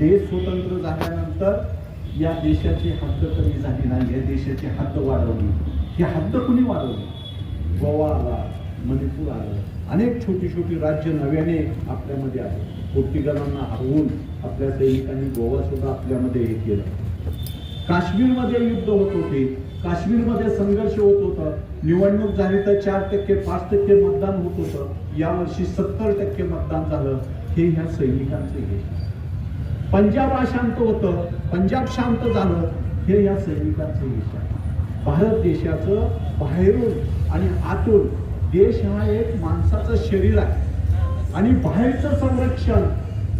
देश स्वतंत्र झाल्यानंतर या देशाची हद्द कमी झाली नाही या देशाची हद्द वाढवली. ही हद्द कुणी वाढवली? गोवा आला मणिपूर आलं. अनेक छोटी छोटी राज्य नव्याने आपल्यामध्ये आले. पोर्तुगालांना हरवून आपल्या सैनिकांनी गोवा सुद्धा आपल्यामध्ये हे केलं. काश्मीरमध्ये युद्ध होत होते. काश्मीरमध्ये संघर्ष होत होता. निवडणूक झाली तर चार टक्के पाच टक्के मतदान होत होतं. यावर्षी सत्तर टक्के मतदान झालं. हे ह्या सैनिकांचे हे. पंजाब अशांत होतं पंजाब शांत झालं हे या सैनिकांचं यश आहे. भारत देशाचं बाहेरून आणि आतून देश हा एक माणसाचं शरीर आहे. आणि बाहेरचं संरक्षण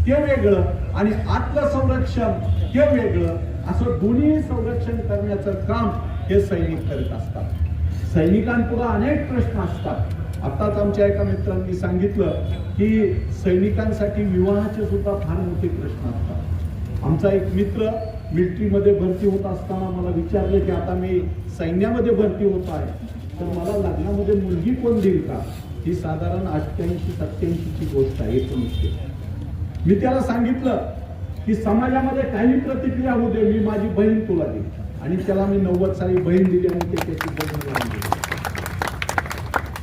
ते वेगळं आणि आतलं संरक्षण ते वेगळं असं दोन्ही संरक्षण करण्याचं काम हे सैनिक करत असतात. सैनिकांपुढे अनेक प्रश्न असतात. आताच आमच्या एका मित्रांनी सांगितलं की सैनिकांसाठी विवाहाचे सुद्धा फार मोठे प्रश्न असतात. आमचा एक मित्र मिलिटरीमध्ये भरती होत असताना मला विचारलं की आता मी सैन्यामध्ये भरती होत आहे. तर मला लग्नामध्ये मुलगी कोण देईल का? ही साधारण अठ्ठ्याऐंशी सत्याऐंशीची गोष्ट आहे एकोणीसशे मी त्याला सांगितलं की समाजामध्ये काही प्रतिक्रिया होऊ दे मी माझी बहीण तुला दे आणि त्याला मी नव्वद साली बहीण दिली आणि ते त्याची बहीण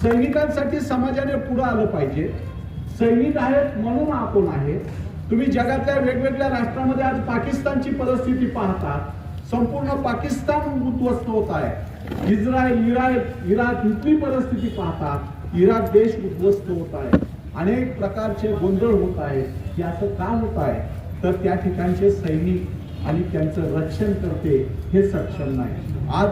सैनिकांसाठी समाजाने पुढे आलं पाहिजे. सैनिक आहेत म्हणून आपण आहे? तुम्ही जगातल्या वेगवेगळ्या राष्ट्रामध्ये आज पाकिस्तानची परिस्थिती पाहता. संपूर्ण पाकिस्तान उद्ध्वस्त होत आहे. इस्रायल इराक इराक इथली परिस्थिती पाहता इराक देश उद्ध्वस्त होत आहे. अनेक प्रकारचे गोंधळ होत आहे. याचं असं का होत आहे? तर त्या ठिकाणचे सैनिक आणि त्यांचं रक्षण करते हे सक्षम नाही. आज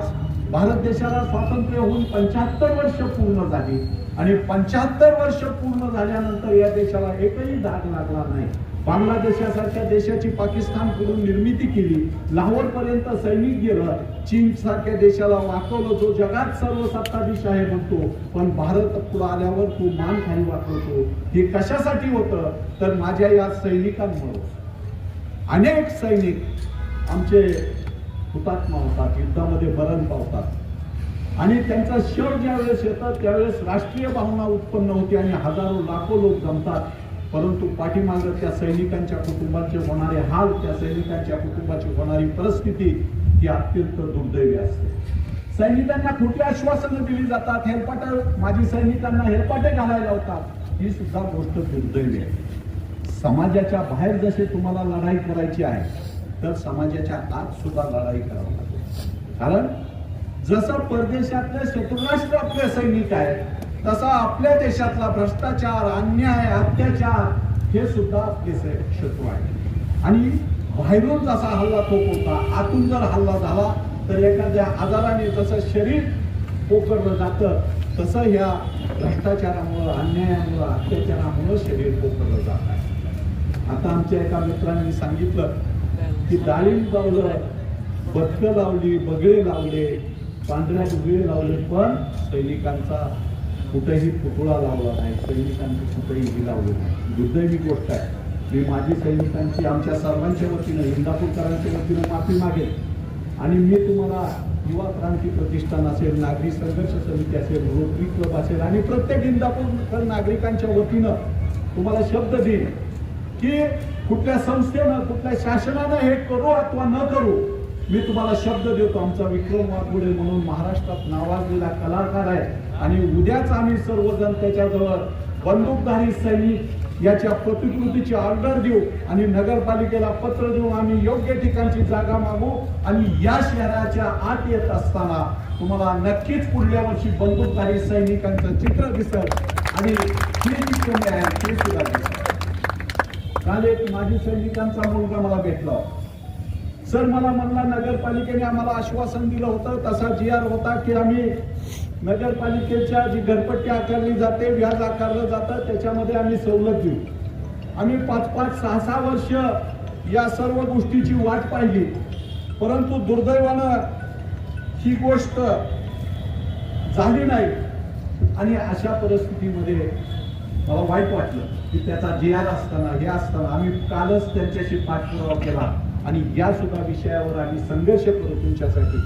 भारत देशाला स्वातंत्र्य होऊन पंच्याहत्तर वर्ष पूर्ण झाली. आणि पंच्याहत्तर वर्ष पूर्ण झाल्यानंतर या देशाला एकही धाक लागला नाही. बांगलादेशासारख्या देशाची पाकिस्तानकडून निर्मिती केली. लाहोरपर्यंत सैनिक गेलं. चीन सारख्या देशाला वाकवलं. जो जगात सर्व सत्ताधीश आहे म्हणतो पण भारत पुढे आल्यावर तो मान खाली वाकवतो. हे कशासाठी होतं? तर माझ्या या सैनिकांमुळे. अनेक सैनिक आमचे हुतात्मा होतात युद्धामध्ये मरण पावतात. आणि त्यांचा शव ज्यावेळेस येतं येतात त्यावेळेस राष्ट्रीय भावना उत्पन्न होते आणि हजारो लाखो लोक जमतात. परंतु पाठीमागं त्या सैनिकांच्या कुटुंबाचे होणारे हाल त्या सैनिकांच्या कुटुंबाची होणारी परिस्थिती ही अत्यंत दुर्दैवी असते. सैनिकांना कुठली आश्वासनं दिली जातात हेलपाटे माझी सैनिकांना हेलपाटे घालायला होतात ही सुद्धा गोष्ट दुर्दैवी आहे. समाजाच्या बाहेर जसे तुम्हाला लढाई करायची आहे तर समाजाच्या आत सुद्धा लढाई करावी लागते कारण जसं परदेशातले चतुर्राष्ट्र आपले सैनिक आहेत तसा आपल्या देशातला भ्रष्टाचार अन्याय अत्याचार हे सुद्धा आपले शत्रू आहे आणि बाहेरून जसा हल्ला होता आतून जर हल्ला झाला तर एखाद्या आजाराने जसं शरीर पोखरलं जातं तसं ह्या भ्रष्टाचारामुळं अन्यायामुळं अत्याचारामुळं शरीर पोखरलं जात आहे. आता आमच्या एका मित्रांनी सांगितलं की डाळिंब लावलं बदकं लावली बगळे लावले पांढऱ्या डुगळे लावले पण सैनिकांचा कुठेही पुतळा लावला नाही. सैनिकांचं कुठेही हे लावलं नाही. दुर्दैवी गोष्ट आहे. मी माझी सैनिकांची आमच्या सर्वांच्या वतीनं इंदापूरकरांच्या वतीनं माफी मागेल आणि मी तुम्हाला युवा क्रांती प्रतिष्ठान असेल नागरी संघर्ष समिती असेल रोटरी क्लब असेल आणि प्रत्येक इंदापूरकर नागरिकांच्या वतीनं तुम्हाला शब्द देईन की कुठल्या संस्थेनं कुठल्या शासनानं हे करू अथवा न करू मी तुम्हाला शब्द देतो आमचा विक्रम वाघुडे म्हणून महाराष्ट्रात नावाजलेला कलाकार आहे. आणि उद्याच आम्ही सर्वजण त्याच्याजवळ बंदूकधारी सैनिक याच्या प्रतिकृतीची ऑर्डर देऊ आणि नगरपालिकेला पत्र देऊ आम्ही योग्य ठिकाणची जागा मागू आणि या शहराच्या आत येत असताना तुम्हाला नक्कीच पुढल्या वर्षी बंदूकधारी सैनिकांचं चित्र दिसत आणि हे आहे ते काल एक माजी सैनिकांचा मुलगा मला भेटला सर मला म्हणला नगरपालिकेने आम्हाला आश्वासन दिलं होतं तसा जी आर होता की आम्ही नगरपालिकेच्या जी घरपट्टी आकारली जाते व्याज आकारलं जातं त्याच्यामध्ये आम्ही सवलत देऊ. आम्ही पाच पाच सहा सहा वर्ष या सर्व गोष्टीची वाट पाहिली. परंतु दुर्दैवानं ही गोष्ट झाली नाही. आणि अशा परिस्थितीमध्ये मला वाईट वाटलं की त्याचा जे आर असताना हे असताना आम्ही कालच त्यांच्याशी पाठपुरावा केला. आणि या सुद्धा विषयावर आम्ही संघर्ष करू तुमच्यासाठी.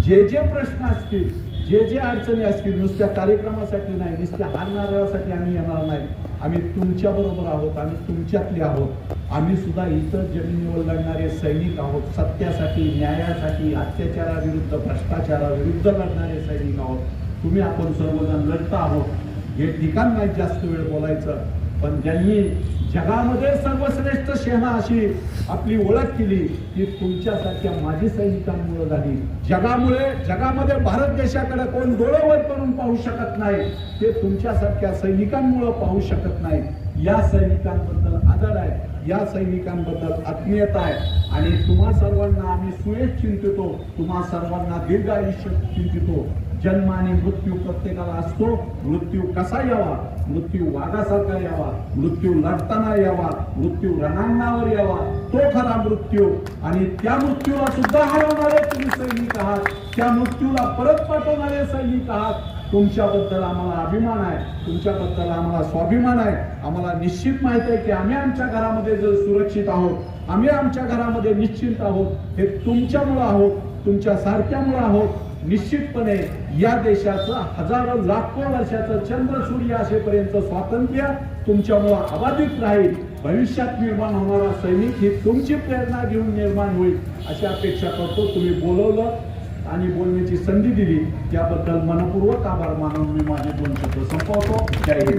जे जे प्रश्न असतील जे जे अडचणी असतील नुसत्या कार्यक्रमासाठी नाही नुसत्या हार नारळासाठी आम्ही येणार नाही. आम्ही तुमच्याबरोबर आहोत आम्ही तुमच्यातले आहोत. आम्ही सुद्धा इतर जमिनीवर लढणारे सैनिक आहोत सत्यासाठी न्यायासाठी अत्याचाराविरुद्ध भ्रष्टाचाराविरुद्ध लढणारे सैनिक आहोत. तुम्ही आपण सर्वजण लढता आहोत. हे ठिकाण नाही जास्त वेळ बोलायचं. पण ज्यांनी जगामध्ये सर्वश्रेष्ठ सेना अशी आपली ओळख केली ती तुमच्यासारख्या माजी सैनिकांमुळे झाली. जगामुळे जगामध्ये भारत देशाकडे कोण डोळेवर करून पाहू शकत नाही ते तुमच्यासारख्या सैनिकांमुळे पाहू शकत नाही. या सैनिकांबद्दल आदर आहे या सैनिकांबद्दल आत्मीयता आहे. आणि तुम्हा सर्वांना आम्ही सुयश चिंतितो तुम्हा सर्वांना दीर्घ आयुष्य चिंतितो. जन्म आणि मृत्यू प्रत्येकाला असतो. मृत्यू कसा यावा? मृत्यू वाघासारखा यावा. मृत्यू लढताना यावा. मृत्यू रणांगणावर यावा. तो खरा मृत्यू. आणि त्या मृत्यूला सुद्धा हरवणारे तुम्ही सैनिक आहात. त्या मृत्यूला परत पाठवणारे सैनिक आहात. तुमच्याबद्दल आम्हाला अभिमान आहे. तुमच्याबद्दल आम्हाला स्वाभिमान आहे. आम्हाला निश्चित माहीत आहे की आम्ही आमच्या घरामध्ये जर सुरक्षित आहोत आम्ही आमच्या घरामध्ये निश्चिंत आहोत हे तुमच्यामुळं आहोत तुमच्या सारख्यामुळं आहोत. निश्चितपणे या देशाचं हजारो लाखो वर्षाचं चंद्र सूर्य असेपर्यंत स्वातंत्र्य तुमच्यामुळं अबाधित राहील. भविष्यात निर्माण होणारा सैनिक ही तुमची प्रेरणा घेऊन निर्माण होईल अशी अपेक्षा करतो. तुम्ही बोलवलं आणि बोलण्याची संधी दिली. त्याबद्दल मनपूर्वक आभार मानून मी माझे दोन शब्द संपवतो. जय हिंद.